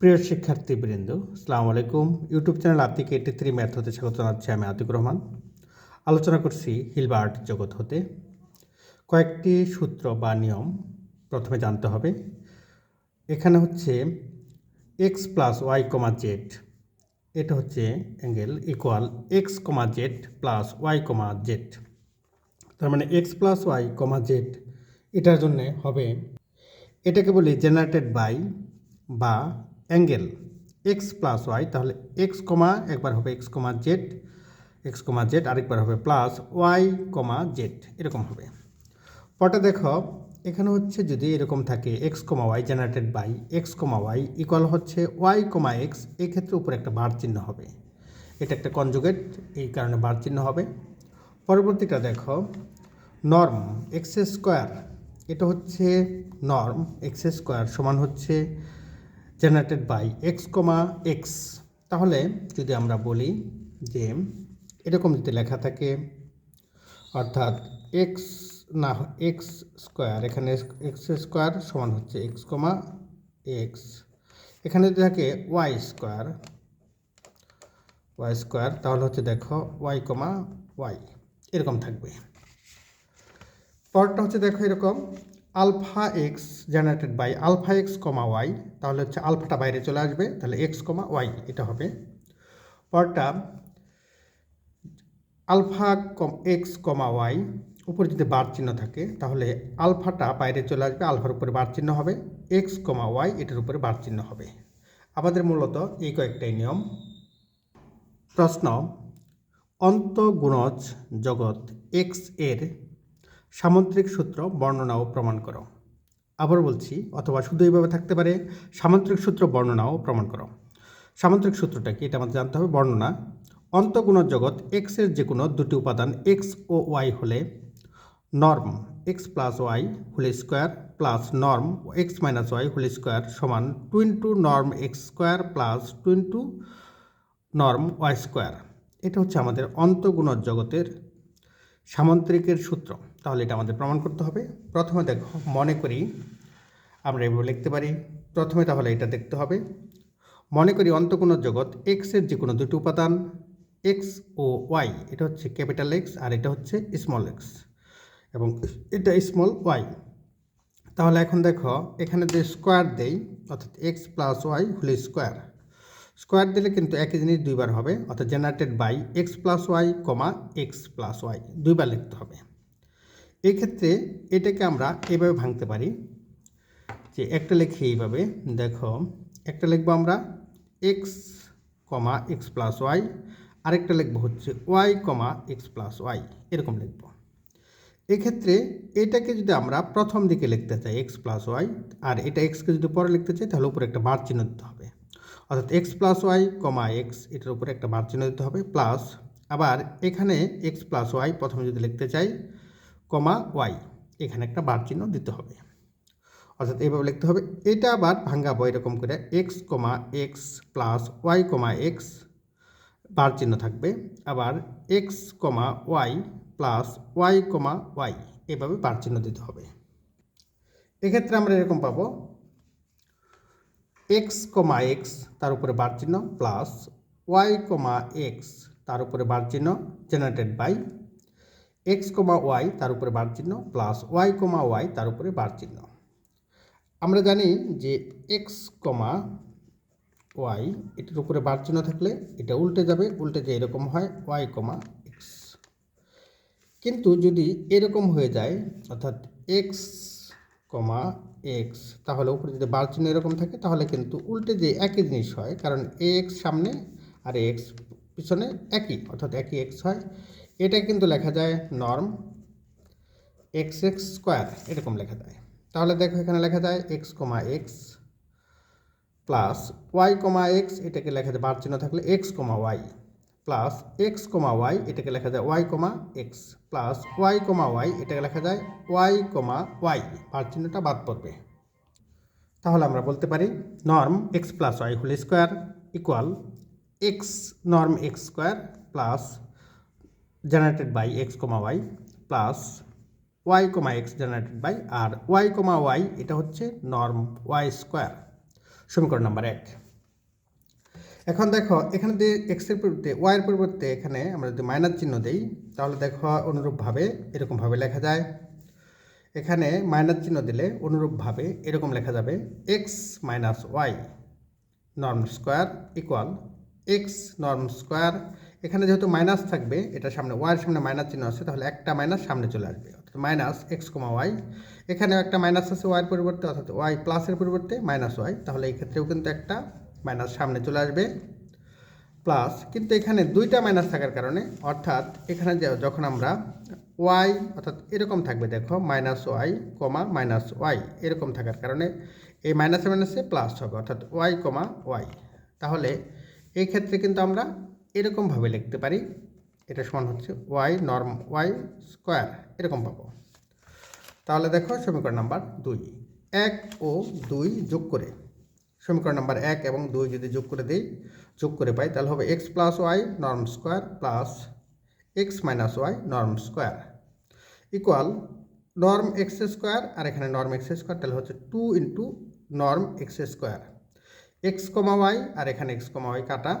প্রিয় শিক্ষার্থীবৃন্দ সালাম আলাইকুম। YouTube channel Atiq eighty three math হতে স্বাগত জানাচ্ছি আমি আতিক রহমান। আলোচনা করছি হিলবার্ট জগৎ হতে। কয়েকটি সূত্র বা নিয়ম প্রথমে জানতে হবে। এখানে হচ্ছে X plus Y comma Z এটা হচ্ছে angle equal X comma Z plus Y comma Z তার মানে X plus Y comma Z এটার জন্যে হবে এটাকে বলি জেনারেটেড বাই বা অ্যাঙ্গেল এক্স প্লাস ওয়াই তাহলে এক্স কমা, একবার হবে X comma Z X comma Z আরেকবার হবে প্লাস ওয়াই কমা জেড এরকম হবে। পরে দেখো, এখানে হচ্ছে যদি এরকম থাকে X comma Y generated by X comma Y equal হচ্ছে ওয়াই কমা এক্স এই ক্ষেত্রে উপরে একটা বার চিহ্ন হবে। এটা একটা কনজুগেট এই কারণে বার চিহ্ন হবে। পরবর্তীটা দেখো নর্ম এক্স স্কোয়ার এটা হচ্ছে নর্ম এক্স স্কোয়ার সমান হচ্ছে generated by X comma X তাহলে যদি আমরা বলি যে এরকম যদি লেখা থাকে, অর্থাৎ এক্স না এক্স স্কোয়ার এখানে এক্স স্কোয়ার সমান হচ্ছে এক্স কমা এক্স এখানে যদি থাকে ওয়াই স্কোয়ার ওয়াই স্কোয়ার তাহলে হচ্ছে দেখো ওয়াই কমা ওয়াই এরকম থাকবে। পরটা হচ্ছে দেখো এরকম alpha X generated by alpha X comma Y তাহলে হচ্ছে আলফাটা বাইরে চলে আসবে, তাহলে এক্স কমা ওয়াই এটা হবে। পরটা alpha comma X comma Y উপরে যদি বার চিহ্ন থাকে, তাহলে আলফাটা বাইরে চলে আসবে, আলফার উপরে বার চিহ্ন হবে এক্স কমা ওয়াই এটার উপরে বার চিহ্ন হবে। আমাদের মূলত এই কয়েকটাই নিয়ম। প্রশ্ন, অন্তগুণজ জগৎ এক্সের সামুদ্রিক সূত্র বর্ণনাও প্রমাণ করো। আবার বলছি, অথবা শুধু এইভাবে থাকতে পারে, সামুদ্রিক সূত্র বর্ণনাও প্রমাণ করো। সামুদ্রিক সূত্রটা কি? এটা আমাদের জানতে হবে, বর্ণনা। অন্তগুণ জগৎ এক্সের যে কোনো দুটি উপাদান এক্স ও ওয়াই হলে norm X plus Y whole square plus norm X minus Y whole square সমান two into norm X square plus two into norm Y square এটা হচ্ছে আমাদের অন্তগুণ জগতের সামন্ত্রিকের সূত্র। তাহলে এটা আমাদের প্রমাণ করতে হবে। প্রথমে দেখো, মনে করি আমরা এভাবে লিখতে পারি। প্রথমে তাহলে এটা দেখতে হবে। মনে করি অন্তকোণ জগৎ এক্সের যে কোনো দুটি উপাদান এক্স ও ওয়াই এটা হচ্ছে ক্যাপিটাল এক্স আর এটা হচ্ছে স্মল এক্স এবং এটা স্মল ওয়াই তাহলে এখন দেখো, এখানে যে স্কোয়ার দেই, অর্থাৎ X plus Y whole square square দিলে কিন্তু একই জিনিস দুইবার হবে, অর্থাৎ generated by X plus Y comma X plus Y দুইবার লিখতে হবে। এক্ষেত্রে এটাকে আমরা এভাবে ভাঙতে পারি, যে একটা লিখি এইভাবে, দেখো, একটা লিখব আমরা X comma X plus Y আরেকটা লিখব হচ্ছে Y comma X plus Y এরকম লিখব। এক্ষেত্রে এটাকে যদি আমরা প্রথম দিকে লিখতে চাই এক্স প্লাস ওয়াই আর এটা এক্সকে যদি পরে লিখতে চাই, তাহলে উপরে একটা বার চিহ্ন দিতে হবে। অর্থাৎ X plus Y comma X এটার উপরে একটা চিহ্ন দিতে হবে প্লাস আবার এখানে এক্স প্লাস ওয়াই প্রথমে যদি লিখতে চাই কমা ওয়াই এখানে একটা বার চিহ্ন দিতে হবে। অর্থাৎ এইভাবে লিখতে হবে, এটা আবার ভাঙ্গাবো এরকম করে x comma x plus y comma x bar চিহ্ন থাকবে। আবার x comma y plus y comma y এভাবে বার চিহ্ন দিতে হবে। এক্ষেত্রে আমরা এরকম পাবো এক্স কমা এক্স তার উপরে বার চিহ্ন প্লাস ওয়াই কমা এক্স তার উপরে বার চিহ্ন generated by x comma y তার উপরে বার চিহ্ন প্লাস ওয়াই কমা ওয়াই তার উপরে বার চিহ্ন। আমরা জানি যে এক্স কমা ওয়াই এটার উপরে বার চিহ্ন থাকলে এটা উল্টে যাবে, উল্টে যে এরকম হয় ওয়াই কমা এক্স কিন্তু যদি এরকম হয়ে যায়, অর্থাৎ এক্স কমা এক্স তাহলে উপরে যদি বার চিহ্ন এরকম থাকে, তাহলে কিন্তু উল্টে যে একই জিনিস হয়, কারণ এক্স সামনে আর এক্স পিছনে একই, অর্থাৎ একই এক্স হয়। এটা কিন্তু লেখা যায় নর্ম এক্স এক্স স্কোয়ার এরকম লেখা যায়। তাহলে দেখো এখানে লেখা যায় x comma x plus y comma x এটাকে লেখা যায় বার চিহ্ন থাকলে x comma y plus x comma y এটাকে লেখা যায় y comma x plus y comma y এটাকে লেখা যায় ওয়াই কমা ওয়াই বার চিহ্নটা বাদ পড়বে। তাহলে আমরা বলতে পারি norm x plus y whole square equal x norm x square plus generated by x comma y plus y comma x generated by R y comma Y এটা হচ্ছে নর্ম ওয়াই স্কোয়ার সমীকরণ নাম্বার এক। এখন দেখো, এখানে যদি এক্সের পরিবর্তে ওয়াইয়ের পরিবর্তে এখানে আমরা যদি মাইনাস চিহ্ন দিই, তাহলে দেখো অনুরূপভাবে এরকমভাবে লেখা যায়। এখানে মাইনাস চিহ্ন দিলে অনুরূপভাবে এরকম লেখা যাবে x minus y norm square equal x norm square এখানে যেহেতু মাইনাস থাকবে, এটা সামনে ওয়াইয়ের সামনে মাইনাস চিহ্ন আছে, তাহলে একটা মাইনাস সামনে চলে আসবে, অর্থাৎ মাইনাস এক্স কমা ওয়াই এখানেও একটা মাইনাস আছে ওয়াইয়ের পরিবর্তে, অর্থাৎ ওয়াই প্লাসের পরিবর্তে মাইনাস ওয়াই তাহলে এই ক্ষেত্রেও কিন্তু একটা মাইনাস সামনে চলে আসবে প্লাস কিন্তু এখানে দুইটা মাইনাস থাকার কারণে, অর্থাৎ এখানে যখন আমরা ওয়াই অর্থাৎ এরকম থাকবে, দেখো minus y comma minus y এরকম থাকার কারণে এই মাইনাসে মাইনাসে প্লাস হবে, অর্থাৎ ওয়াই কমা ওয়াই তাহলে এই ক্ষেত্রে কিন্তু আমরা এরকমভাবে লিখতে পারি, এটা সমান হচ্ছে ওয়াই নর্ম ওয়াই স্কোয়ার এরকম পাবো। তাহলে দেখো, সমীকরণ নাম্বার দুই। এক ও দুই যোগ করে সমীকরণ নাম্বার এক এবং দুই যদি যোগ করে দিই, যোগ করে পাই, তাহলে হবে X plus Y norm square plus X minus Y norm square equal norm X square আর এখানে নর্ম এক্স স্কোয়ার তাহলে হচ্ছে two into norm X square X comma Y আর এখানে এক্স কমা ওয়াই কাটা,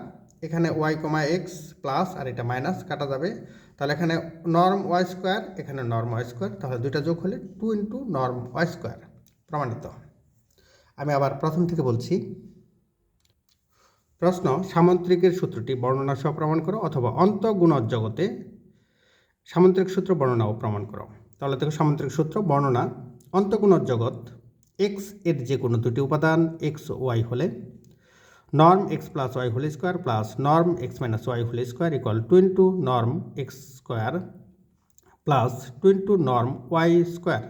এখানে ওয়াই কমা এক্স প্লাস আর এটা minus কাটা যাবে, তাহলে এখানে নর্ম ওয়াই স্কোয়ার এখানে নর্ম ওয়াই স্কোয়ার তাহলে দুইটা যোগ হলে two into norm y square প্রমাণিত। আমি আবার প্রথম থেকে বলছি। প্রশ্ন, সামন্ত্রিকের সূত্রটি বর্ণনা সহ প্রমাণ করো অথবা অন্তগুণজ জগতে সামন্ত্রিক সূত্র বর্ণনা ও প্রমাণ করো। তাহলে দেখো সামন্ত্রিক সূত্র, বর্ণনা অন্তগুণজ জগৎ এক্সের যে কোনো দুটি উপাদান এক্স ওয়াই হলে norm x plus y whole square plus norm x minus y whole square equal two into norm x square plus two into norm y square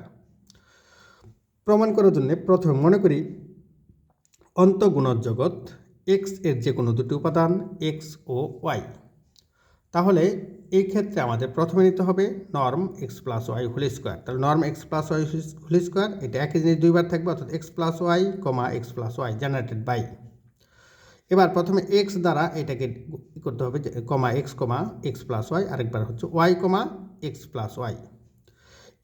প্রমাণ করার জন্য প্রথমে মনে করি অন্তগুণজ জগৎ এক্সের যে কোনো দুটি উপাদান এক্স ও ওয়াই তাহলে এই ক্ষেত্রে আমাদের প্রথমে নিতে হবে norm x plus y whole square তাহলে norm x plus y whole square এটা একই জিনিস দুইবার থাকবে, অর্থাৎ x plus y comma x plus y generated by এবার প্রথমে এক্স দ্বারা এটাকে করতে হবে comma x comma x plus y আরেকবার হচ্ছে y comma x plus y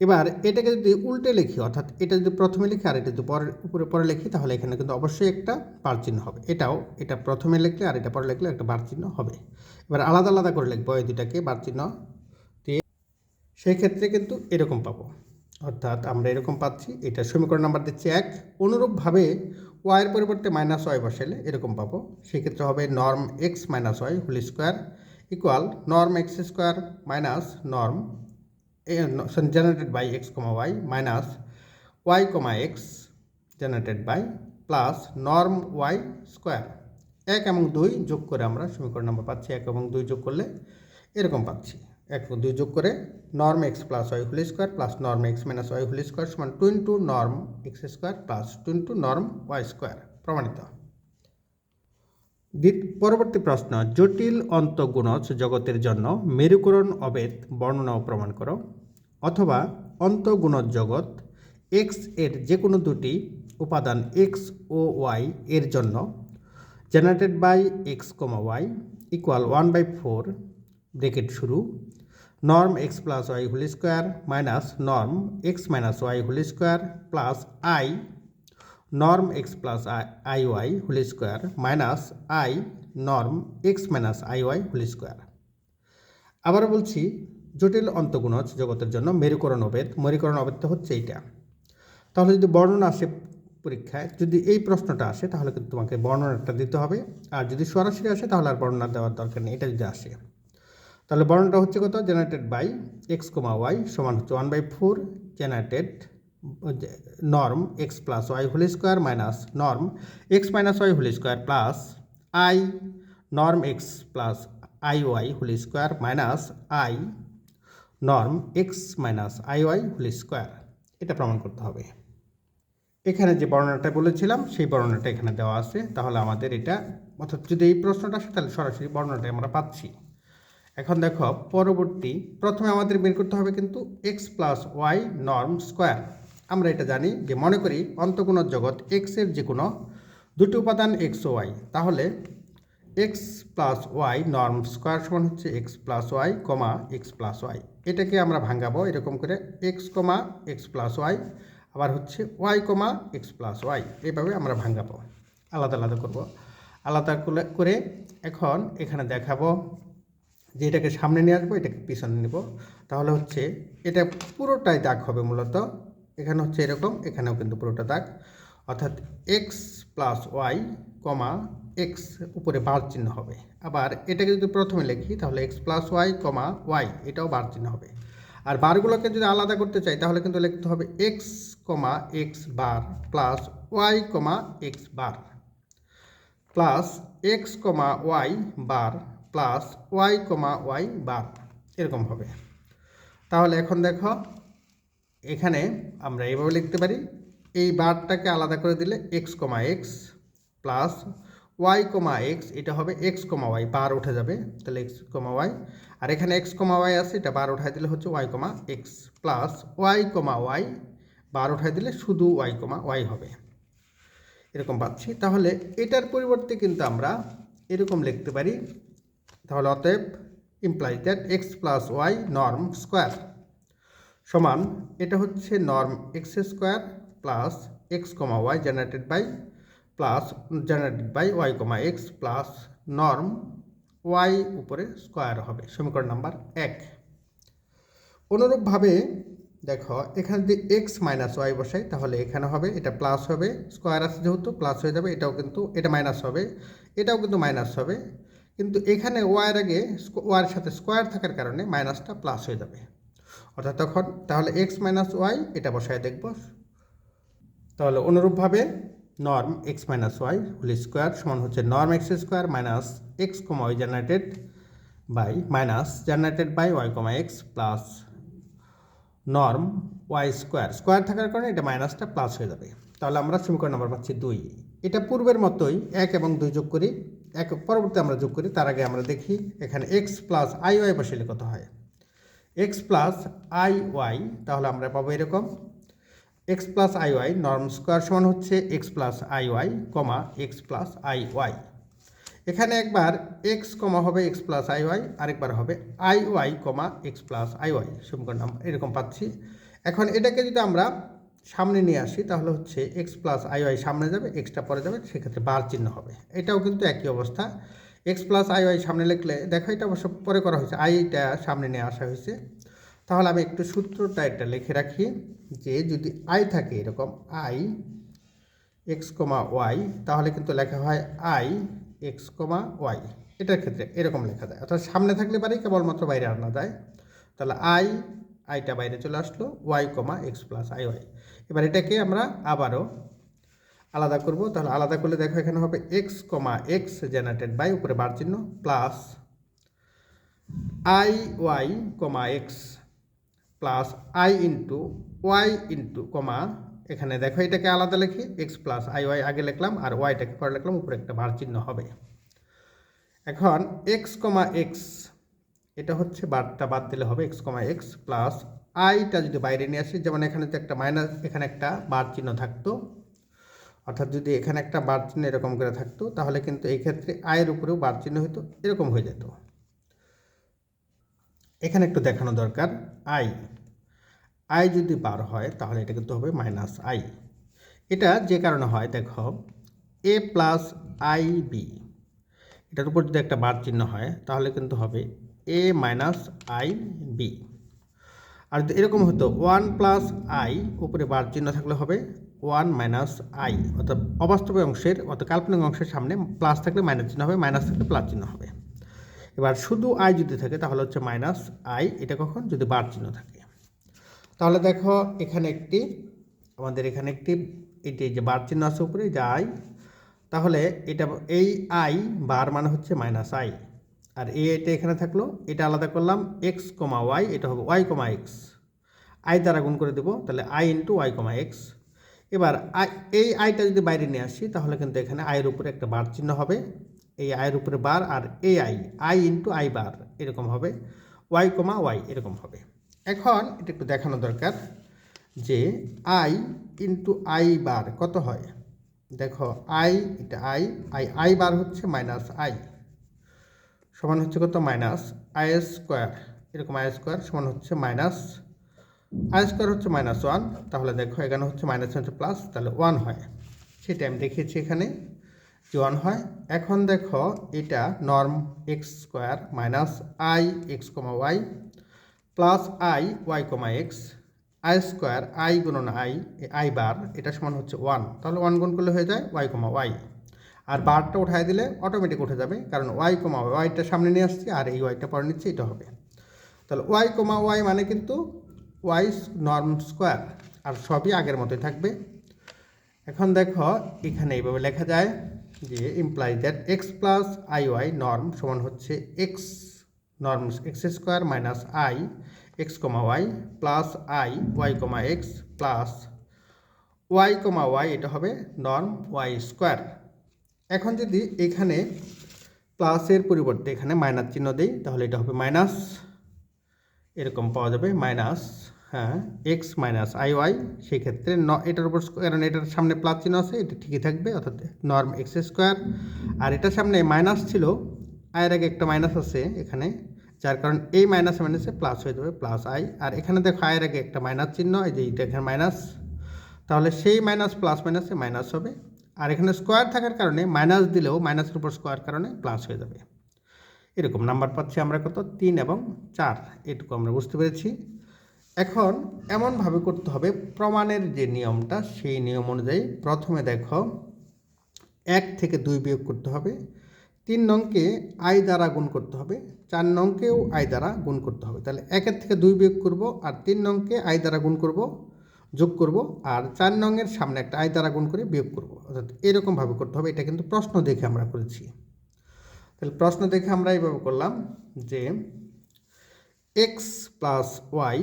এবার এটাকে যদি উল্টে লিখি, অর্থাৎ এটা যদি প্রথমে লিখি আর এটা যদি পরে উপরে, পরে লিখি, তাহলে এখানে কিন্তু অবশ্যই একটা বার চিহ্ন হবে। এটাও, এটা প্রথমে লিখলে আর এটা পরে লিখলে একটা বার চিহ্ন হবে। এবার আলাদা আলাদা করে লিখব এই দুটাকে বার চিহ্ন দিয়ে। সেই ক্ষেত্রে কিন্তু এরকম পাবো। অর্থাৎ আমরা এরকম পাচ্ছি, এটা সমীকরণ নাম্বার দিচ্ছি এক। অনুরূপভাবে ওয়াইয়ের পরিবর্তে মাইনাস ওয়াই বসালে এরকম পাবো। সেক্ষেত্রে হবে norm x minus y whole square equal norm x square minus norm generated by x comma y minus y comma x generated by plus norm y square এক এবং দুই যোগ করে আমরা সমীকরণ নাম্বার পাচ্ছি। এক এবং দুই যোগ করলে এরকম পাচ্ছি। এক এবং দুই যোগ করে norm x plus y whole square plus norm x minus y whole square সমান two into norm x square plus two into norm y square প্রমাণিত। পরবর্তী প্রশ্ন, জটিল অন্তগুণজ জগতের জন্য মেরুকরণ অবেদ বর্ণনা প্রমাণ করো। অথবা অন্তগুণজ জগৎ এক্সের যে কোনো দুটি উপাদান এক্স ও ওয়াই এর জন্য generated by x comma y equal one by four bracket শুরু norm x plus y whole square minus norm x minus y whole square plus i norm x plus i y whole square minus i norm x minus i y whole square আবার বলছি জটিল অন্তগুণজ জগতের জন্য মেরুকরণ অবেদ মেরুকরণ অবেদটা হচ্ছে এইটা। তাহলে যদি বর্ণনা আসে পরীক্ষায়, যদি এই প্রশ্নটা আসে, তাহলে কিন্তু তোমাকে বর্ণনাটা দিতে হবে। আর যদি সরাসরি আসে, তাহলে আর বর্ণনা দেওয়ার দরকার নেই, এটা যদি আসে। তাহলে বর্ণনাটা হচ্ছে কত? Generated by x comma y সমান হচ্ছে one by four generated norm x plus y whole square minus norm x minus y whole square plus i norm x plus i y whole square minus i norm x minus i y whole square এটা প্রমাণ করতে হবে। এখানে যে বর্ণনাটা বলেছিলাম, সেই বর্ণনাটা এখানে দেওয়া আছে। তাহলে আমাদের এটা, অর্থাৎ যদি এই প্রশ্নটা আসে, তাহলে সরাসরি বর্ণনাটা আমরা পাচ্ছি। এখন দেখো, পরবর্তী, প্রথমে আমাদের বের করতে হবে কিন্তু x plus y norm square আমরা এটা জানি যে মনে করি অন্তগুণ জগৎ এক্সের যে কোনো দুটি উপাদান এক্স ও ওয়াই তাহলে x plus y norm square সমান হচ্ছে x plus y comma x plus y এটাকে আমরা ভাঙাবো, এরকম করে x comma x plus y আবার হচ্ছে y comma x plus y এইভাবে আমরা ভাঙাবো। আলাদা আলাদা করব। আলাদা করে- করে এখন এখানে দেখাবো যে এটাকে সামনে নিয়ে আসব, এটাকে পিছনে নেব। তাহলে হচ্ছে এটা পুরোটাই দাগ হবে মূলত। এখানে হচ্ছে এরকম, এখানেও কিন্তু পুরোটা দাগ। অর্থাৎ x plus y comma x উপরে বার চিহ্ন হবে। আবার এটাকে যদি প্রথমে লিখি, তাহলে x plus y comma y এটাও বার চিহ্ন হবে। আর বারগুলোকে যদি আলাদা করতে চাই, তাহলে কিন্তু লিখতে হবে x comma x bar plus y comma x bar plus x comma y bar plus y comma y bar এরকম হবে। তাহলে এখন দেখো, এখানে আমরা এইভাবে লিখতে পারি। এই বারটাকে আলাদা করে দিলে x comma x plus y comma x এটা হবে এক্স কমা ওয়াই বার উঠে যাবে। তাহলে এক্স কমা ওয়াই আর এখানে এক্স কমা ওয়াই আছে, এটা বার উঠাই দিলে হচ্ছে y comma x plus y comma y bar উঠাই দিলে শুধু ওয়াই কমা ওয়াই হবে। এরকম পাচ্ছি। তাহলে এটার পরিবর্তে কিন্তু আমরা এরকম লিখতে পারি। তাহলে অতএব imply that x plus y norm square সমান, এটা হচ্ছে norm x square plus x comma y generated by plus generated by y comma x plus norm y উপরে স্কোয়ার হবে, সমীকরণ নাম্বার এক। অনুরূপভাবে দেখো, এখানে যদি এক্স মাইনাস ওয়াই বসাই, তাহলে এখানে হবে, এটা প্লাস হবে স্কোয়ার আছে যেহেতু প্লাস হয়ে যাবে, এটাও কিন্তু, এটা মাইনাস হবে, এটাও কিন্তু মাইনাস হবে, কিন্তু এখানে ওয়াইয়ের আগে ওয়াইয়ের সাথে স্কোয়ার থাকার কারণে মাইনাসটা প্লাস হয়ে যাবে। অর্থাৎ তখন, তাহলে এক্স মাইনাস ওয়াই এটা বসায় দেখব। তাহলে অনুরূপভাবে norm x minus y whole square সমান হচ্ছে norm x square minus x comma y generated by minus generated by y comma x plus norm y square square থাকার কারণে এটা মাইনাসটা প্লাস হয়ে যাবে। তাহলে আমরা সমীকরণ নাম্বার পাচ্ছি দুই। এটা পূর্বের মতোই এক এবং দুই যোগ করি। এক পরবর্তী আমরা যোগ করি। তার আগে আমরা দেখি এখানে এক্স প্লাস আই ওয়াই বসাইলে কত হয়। এক্স প্লাস আই ওয়াই তাহলে আমরা পাবো এরকম x plus i y, norm square সমান হচ্ছে x plus i y, comma x plus i y. এখানে একবার এক্স কমা হবে এক্স প্লাস আই ওয়াই, আরেকবার হবে i y comma x plus i y. সমীকরণ এরকম পাচ্ছি। এখন এটাকে যদি আমরা সামনে নিয়ে আসি, তাহলে হচ্ছে এক্স প্লাস আই ওয়াই সামনে যাবে, এক্সটা পরে যাবে, সেক্ষেত্রে বার চিহ্ন হবে। এটাও কিন্তু একই অবস্থা। এক্স প্লাস আই ওয়াই সামনে লিখলে, দেখো এটা অবশ্য পরে করা হয়েছে। আইটা সামনে নিয়ে আসা হয়েছে। তাহলে আমি একটু সূত্রটা এটা লিখে রাখি যে যদি আই থাকে এরকম আই এক্স কমা ওয়াই তাহলে কিন্তু লেখা হয় আই এক্স কমা ওয়াই এটার ক্ষেত্রে এরকম লেখা যায়। অর্থাৎ সামনে থাকলে পারে কেবলমাত্র বাইরে আনা যায়। তাহলে আই আইটা বাইরে চলে আসলো y comma x plus i y এবার এটাকে আমরা আবারও আলাদা করব। তাহলে আলাদা করলে দেখো এখানে হবে x comma x generated by উপরে বার চিহ্ন plus i y comma x plus i into y into comma এখানে দেখো এটাকে আলাদা লিখি এক্স প্লাস আই ওয়াই আগে লিখলাম আর ওয়াইটাকে পরে লিখলাম, উপরে একটা বার চিহ্ন হবে। এখন এক্স কমা এক্স এটা হচ্ছে বারটা বাদ দিলে হবে এক্স কমা এক্স প্লাস আইটা যদি বাইরে নিয়ে আসি, যেমন এখানে তো একটা মাইনাস এখানে একটা বার চিহ্ন থাকতো, অর্থাৎ যদি এখানে একটা বার চিহ্ন এরকম করে থাকতো, তাহলে কিন্তু এই ক্ষেত্রে আয়ের উপরেও বার চিহ্ন হতো এরকম হয়ে যেত। এখানে একটু দেখানো দরকার আই আই যদি বার হয়, তাহলে এটা কিন্তু হবে মাইনাস আই এটা যে কারণে হয়, দেখো এ প্লাস আই বি এটার উপর যদি একটা বার চিহ্ন হয়, তাহলে কিন্তু হবে এ মাইনাস আই বি আর যদি এরকম হতো ওয়ান প্লাস আই উপরে বার চিহ্ন থাকলে হবে ওয়ান মাইনাস আই অর্থাৎ অবাস্তব অংশের, অর্থাৎ কাল্পনিক অংশের সামনে প্লাস থাকলে মাইনাস চিহ্ন হবে মাইনাস থাকলে প্লাস চিহ্ন হবে। এবার শুধু আই যদি থাকে, তাহলে হচ্ছে মাইনাস আই এটা কখন? যদি বার চিহ্ন থাকে। তাহলে দেখো, এখানে একটি, আমাদের এখানে একটি, এটি যে বার চিহ্ন আছে উপরে যে আই তাহলে এটা, এই আই বার মানে হচ্ছে মাইনাস আই আর এই এটা এখানে থাকল, এটা আলাদা করলাম এক্স কমা ওয়াই এটা হবে ওয়াই কমা এক্স আই দ্বারা গুণ করে দেবো, তাহলে i into y comma x এবার আই এই আইটা যদি বাইরে নিয়ে আসি, তাহলে কিন্তু এখানে আয়ের উপরে একটা বার চিহ্ন হবে। এই আয়ের উপরে বার আর এই i i into i bar, এরকম হবে। ওয়াই কমা ওয়াই এরকম হবে। এখন এটা একটু দেখানো দরকার যে আই ইন্টু আই বার কত হয়? দেখো আই এটা আই আই আই বার হচ্ছে মাইনাস আই সমান হচ্ছে কত? মাইনাস আই স্কোয়ার এরকম আই স্কোয়ার সমান হচ্ছে মাইনাস আই স্কোয়ার হচ্ছে মাইনাস ওয়ান তাহলে দেখো, এখানে হচ্ছে মাইনাস হচ্ছে প্লাস তাহলে ওয়ান হয়। সেটা আমি দেখিয়েছি এখানে। ওয়ান হয়? এখন দেখো, এটা norm x square minus i x comma y plus i y comma x i square i গুণন আই আই বার এটা সমান হচ্ছে ওয়ান তাহলে ওয়ান গুণ করলে হয়ে যায় ওয়াই কমা ওয়াই আর বারটা উঠাই দিলে অটোমেটিক উঠে যাবে, কারণ ওয়াই কমা ওয়াইটা সামনে নিয়ে আসছি আর এই ওয়াইটা পরে নিচ্ছি, এটা হবে। তাহলে ওয়াই কমা ওয়াই মানে কিন্তু ওয়াই নর্ম স্কোয়ার আর সবই আগের মতোই থাকবে। এখন দেখো, এখানে এইভাবে লেখা যায় যে imply that x plus i y norm সমান হচ্ছে x norm x square minus i x comma y plus i y comma x plus y comma y এটা হবে নর্ম ওয়াই স্কোয়ার এখন যদি এখানে প্লাসের পরিবর্তে এখানে মাইনাস চিহ্ন দিই, তাহলে এটা হবে মাইনাস এরকম পাওয়া যাবে মাইনাস হ্যাঁ এক্স মাইনাস আই ওয়াই সেই ক্ষেত্রে ন, এটার উপর কারণ এটার সামনে প্লাস চিহ্ন আছে, এটা ঠিকই থাকবে, অর্থাৎ নর্ম এক্স স্কোয়ার আর এটার সামনে মাইনাস ছিল আয়ের আগে একটা মাইনাস আছে এখানে, যার কারণ এই মাইনাস মাইনাসে প্লাস হয়ে যাবে প্লাস আই আর এখানে দেখো আয়ের আগে একটা মাইনাস চিহ্ন, এই যে এটা এখানে মাইনাস তাহলে সেই মাইনাস প্লাস মাইনাসে মাইনাস হবে। আর এখানে স্কোয়ার থাকার কারণে মাইনাস দিলেও মাইনাসের উপর স্কোয়ার কারণে প্লাস হয়ে যাবে। এরকম নাম্বার পাচ্ছি আমরা কত? তিন এবং চার। এটুকু আমরা বুঝতে পেরেছি। এখন এমনভাবে করতে হবে, প্রমাণের যে নিয়মটা সেই নিয়ম অনুযায়ী প্রথমে দেখো এক থেকে দুই বিয়োগ করতে হবে, তিন নংকে আই দ্বারা গুণ করতে হবে, চার নংকেও আই দ্বারা গুণ করতে হবে। তাহলে একের থেকে দুই বিয়োগ করব আর তিন নংকে আই দ্বারা গুণ করব, যোগ করব আর চার নংয়ের সামনে একটা আই দ্বারা গুণ করে বিয়োগ করব। অর্থাৎ এরকমভাবে করতে হবে, এটা কিন্তু প্রশ্ন দেখে আমরা করেছি। তাহলে প্রশ্ন দেখে আমরা এইভাবে করলাম যে x plus y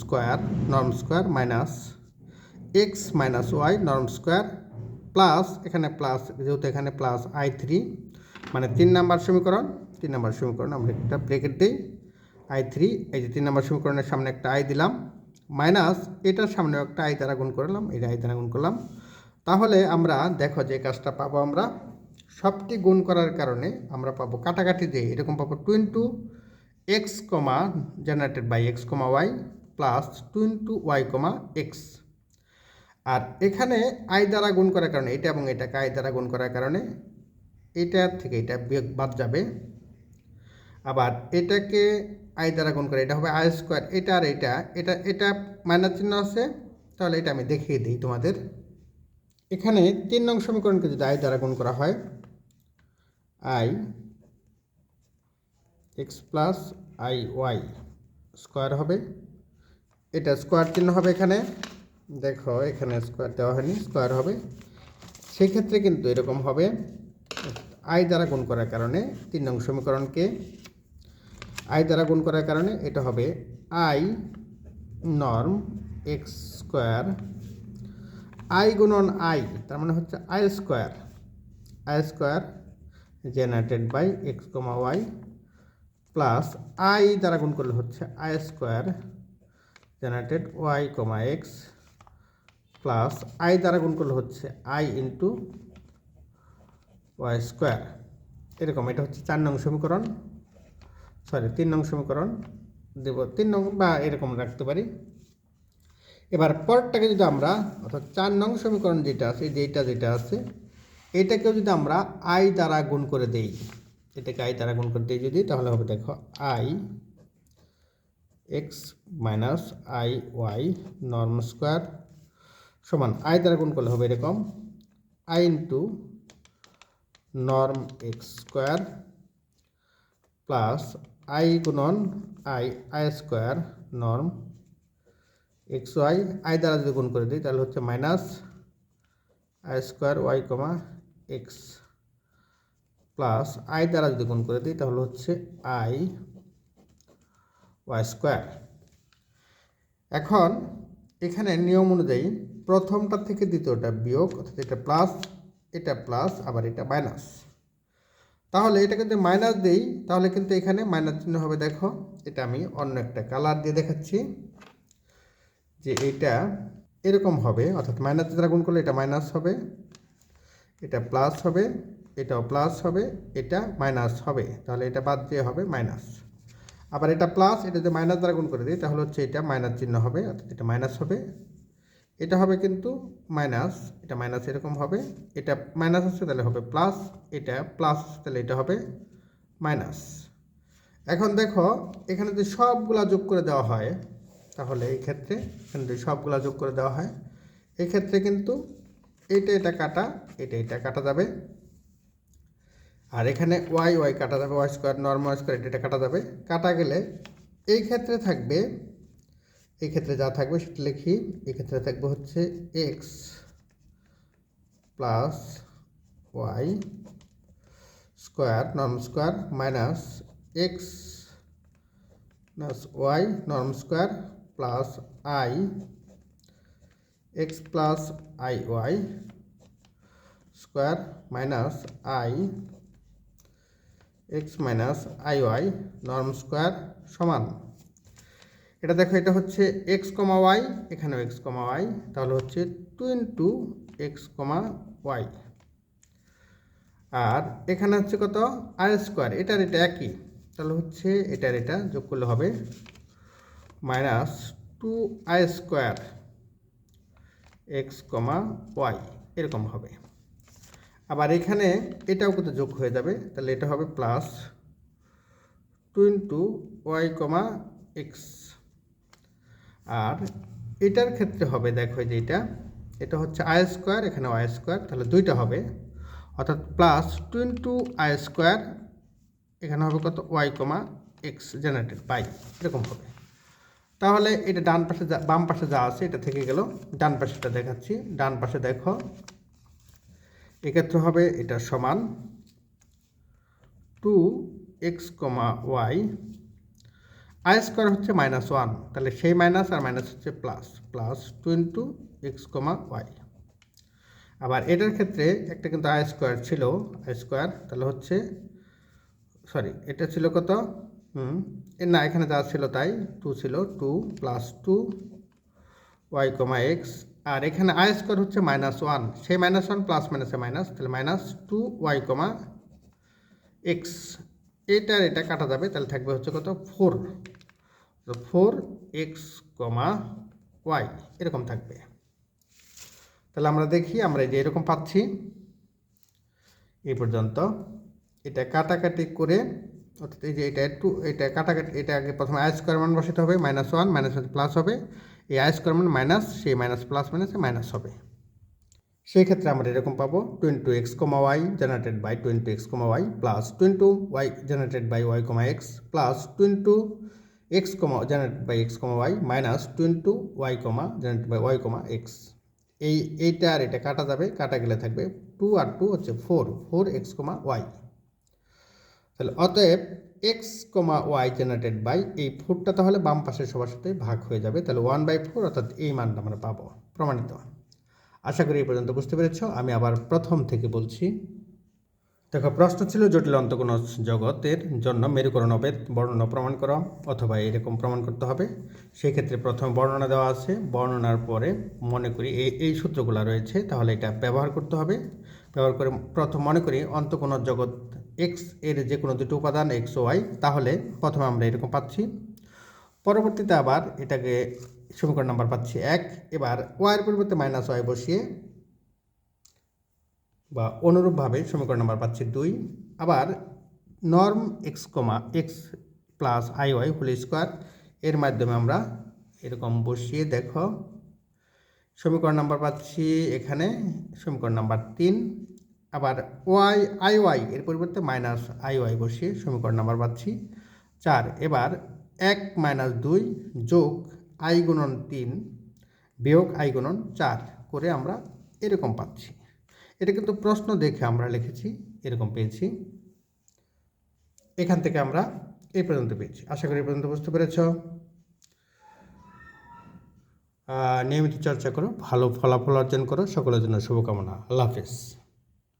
square norm square minus x minus y norm square plus এখানে প্লাস যেহেতু এখানে প্লাস আই থ্রি মানে তিন নাম্বার সমীকরণ, তিন নাম্বার সমীকরণ আমরা একটা ব্রেকেট দিই আই থ্রি এই যে তিন নাম্বার সমীকরণের সামনে একটা আই দিলাম মাইনাস এটার সামনে একটা আই দ্বারা গুণ করলাম এটা আই দ্বারা গুণ করলাম। তাহলে আমরা দেখো যে কাজটা পাবো আমরা, সবটি গুণ করার কারণে আমরা পাবো কাটাকাটি দিয়ে, এরকম পাবো two into x comma generated by x comma y plus two into y comma x আর এখানে আই দ্বারা গুণ করার কারণে, এটা এবং এটাকে আই দ্বারা গুণ করার কারণে এটা থেকে এটা বাদ যাবে। আবার এটাকে আই দ্বারা গুণ করে, এটা হবে আই স্কোয়ার এটা আর এটা এটা এটা মাইনাস চিহ্ন আছে, তাহলে এটা আমি দেখিয়ে দিই তোমাদের। এখানে তিন নং সমীকরণকে যদি আই দ্বারা গুণ করা হয় i x plus i y square হবে। এটা স্কোয়ার চিহ্ন হবে এখানে। দেখো, এখানে স্কোয়ার দেওয়া হয়নি, স্কোয়ার হবে। সেক্ষেত্রে কিন্তু এরকম হবে। আই দ্বারা গুণ করার কারণে তিন নং সমীকরণকে আই দ্বারা গুণ করার কারণে এটা হবে i norm x square. I গুণন আই, তার মানে হচ্ছে i square. I square generated by x comma y. Plus i দ্বারা গুণ করলে হচ্ছে i square generated y comma x plus i দ্বারা গুণ করলে হচ্ছে আই ইন্টু ওয়াই স্কোয়ার। এরকম, এটা হচ্ছে চার নং সমীকরণ। সরি, তিন নং সমীকরণ দেব, তিন নং বা এরকম রাখতে পারি। এবার পরেরটাকে যদি আমরা, অর্থাৎ চার নং সমীকরণ যেটা আছে যেটা যেটা আছে, এটাকেও যদি আমরা আই দ্বারা গুণ করে দেই এটাকে আই দ্বারা গুণ করে দিই যদি, তাহলে হবে দেখো i x minus i y norm square সমান। আই দ্বারা গুণ করলে হবে এরকম i into norm x square plus i গুণন i i square norm x y i দ্বারা যদি গুণ করে দিই, তাহলে হচ্ছে minus i square y comma x plus i দ্বারা যদি গুণ করে দিই, তাহলে হচ্ছে আই ওয়াই স্কোয়ার এখন এখানে নিয়ম অনুযায়ী প্রথমটা থেকে দ্বিতীয়টা বিয়োগ, অর্থাৎ এটা প্লাস এটা প্লাস আবার এটা মাইনাস তাহলে এটাকে যদি মাইনাস দিই, তাহলে কিন্তু এখানে মাইনাস চিহ্ন হবে, দেখো। এটা আমি অন্য একটা কালার দিয়ে দেখাচ্ছি, যে এটা এরকম হবে, অর্থাৎ মাইনাস দ্বারা গুণ করলে এটা মাইনাস হবে, এটা প্লাস হবে। এটাও প্লাস হবে, এটা মাইনাস হবে। তাহলে এটা বাদ দিয়ে হবে মাইনাস আবার এটা প্লাস এটা যদি মাইনাস দ্বারা গুণ করে দিই, তাহলে হচ্ছে এটা মাইনাস চিহ্ন হবে, অর্থাৎ এটা মাইনাস হবে। এটা হবে কিন্তু মাইনাস এটা মাইনাস এরকম হবে। এটা মাইনাস আছে, তাহলে হবে প্লাস এটা প্লাস তাহলে এটা হবে মাইনাস এখন দেখো, এখানে যদি সবগুলা যোগ করে দেওয়া হয়, তাহলে এই ক্ষেত্রে এখানে যদি সবগুলা যোগ করে দেওয়া হয় এই ক্ষেত্রে কিন্তু এটা এটা কাটা, এটা এটা কাটা যাবে। আর এখানে ওয়াই ওয়াই কাটা যাবে ওয়াই স্কোয়ার নর্মাল স্কোয়ার এটা কাটা যাবে। কাটা গেলে এই ক্ষেত্রে থাকবে, এই ক্ষেত্রে যা থাকবে সেটা লিখি, এই ক্ষেত্রে থাকবে হচ্ছে x plus y square norm square minus x plus y norm square plus i x plus i y square minus i x minus i y norm square সমান। এটা দেখো, এটা হচ্ছে এক্স কমা ওয়াই এখানেও এক্স কমা ওয়াই তাহলে হচ্ছে two into x comma y আর এখানে হচ্ছে কত? আর স্কোয়ার এটার এটা একই। তাহলে হচ্ছে এটার এটা যোগ করলে হবে minus two i square x comma y এরকম হবে। আবার এখানে এটাও কিন্তু যোগ হয়ে যাবে। তাহলে এটা হবে plus two into y comma x আর এটার ক্ষেত্রে হবে, দেখো যে এটা এটা হচ্ছে আই স্কোয়ার এখানে ওয়াই স্কোয়ার তাহলে দুইটা হবে। অর্থাৎ plus two into i square এখানে হবে কত? Y comma x generated by এরকম হবে। তাহলে এটা ডান পাশে যা, বাম পাশে যা আছে, এটা থেকে গেল। ডান পাশেটা দেখাচ্ছি। ডান পাশে দেখো এক্ষেত্রে হবে এটা সমান two x comma y i square হচ্ছে মাইনাস ওয়ান তাহলে সেই মাইনাস আর মাইনাস হচ্ছে plus plus two into x comma y আবার এটার ক্ষেত্রে একটা কিন্তু আই স্কোয়ার ছিল আই স্কোয়ার তাহলে হচ্ছে সরি এটা ছিল কত? হুম না, এখানে যা ছিল তাই টু ছিল two plus two y comma x আর এখানে আই স্কোয়ার হচ্ছে মাইনাস ওয়ান সেই মাইনাস ওয়ান প্লাস মাইনাসে মাইনাস তাহলে minus two y comma x এটা আর এটা কাটা যাবে, তাহলে থাকবে হচ্ছে কত? Four four x comma y এরকম থাকবে। তাহলে আমরা দেখি, আমরা যে এরকম পাচ্ছি, এই পর্যন্ত। এটা কাটাকাটি করে, অর্থাৎ এই যে এটা একটু, এটা কাটাকাটি, এটা আগে প্রথমে আই স্কোয়ার মান বসাতে হবে মাইনাস ওয়ান মাইনাস প্লাস হবে। এই আই স্কোয়ার মান মাইনাস সেই মাইনাস প্লাস মাইনাসে মাইনাস হবে। সেই ক্ষেত্রে আমরা এরকম পাবো twenty x comma y generated by twenty x comma y plus twenty y generated by y comma x plus twenty x comma generated by x comma y minus twenty y comma generated by y comma x এই, এইটা আর এটা কাটা যাবে, কাটা গেলে থাকবে two আর টু হচ্ছে four four x comma y তাহলে অতএব x comma y generated by এই ফোরটা তাহলে বাম পাশের সবার সাথে ভাগ হয়ে যাবে। তাহলে ওয়ান বাই ফোর অর্থাৎ এই মানটা আমরা পাবো প্রমাণিত। আশা করি এই পর্যন্ত বুঝতে পেরেছ। আমি আবার প্রথম থেকে বলছি। দেখো, প্রশ্ন ছিল জটিল অন্তকোণ জগতের জন্য মেরুকরণ অবেদ বর্ণনা প্রমাণ করা অথবা এরকম প্রমাণ করতে হবে। সেই ক্ষেত্রে প্রথমে বর্ণনা দেওয়া আছে। বর্ণনার পরে মনে করি এই এই সূত্রগুলো রয়েছে। তাহলে এটা ব্যবহার করতে হবে। ব্যবহার করে প্রথম মনে করি অন্তকোণ জগৎ এক্সের যে কোনো দুটো উপাদান এক্স ওয়াই তাহলে প্রথমে আমরা এরকম পাচ্ছি। পরবর্তীতে আবার এটাকে সমীকরণ নাম্বার পাচ্ছি এক। এবার ওয়াইয়ের পরিবর্তে মাইনাস ওয়াই বসিয়ে বা অনুরূপভাবে সমীকরণ নাম্বার পাচ্ছি দুই। আবার norm x comma x plus i y whole square এর মাধ্যমে আমরা এরকম বসিয়ে দেখো। সমীকরণ নাম্বার পাচ্ছি এখানে, সমীকরণ নাম্বার তিন। আবার ওয়াই, আই ওয়াই, এর পরিবর্তে মাইনাস আই ওয়াই বসিয়ে সমীকরণ নাম্বার পাচ্ছি। চার, এবার এক মাইনাস দুই যোগ আই গুণন তিন বিয়োগ আই গুণন চার করে আমরা এরকম পাচ্ছি। এটা কিন্তু প্রশ্ন দেখে আমরা লিখেছি, এরকম পেয়েছি। এখান থেকে আমরা এই পর্যন্ত পেয়েছি। আশা করি এই পর্যন্ত বুঝতে পেরেছ। নিয়মিত চর্চা করো, ভালো ফলাফল অর্জন করো। সকলের জন্য শুভকামনা। আল্লাহ হাফিজ।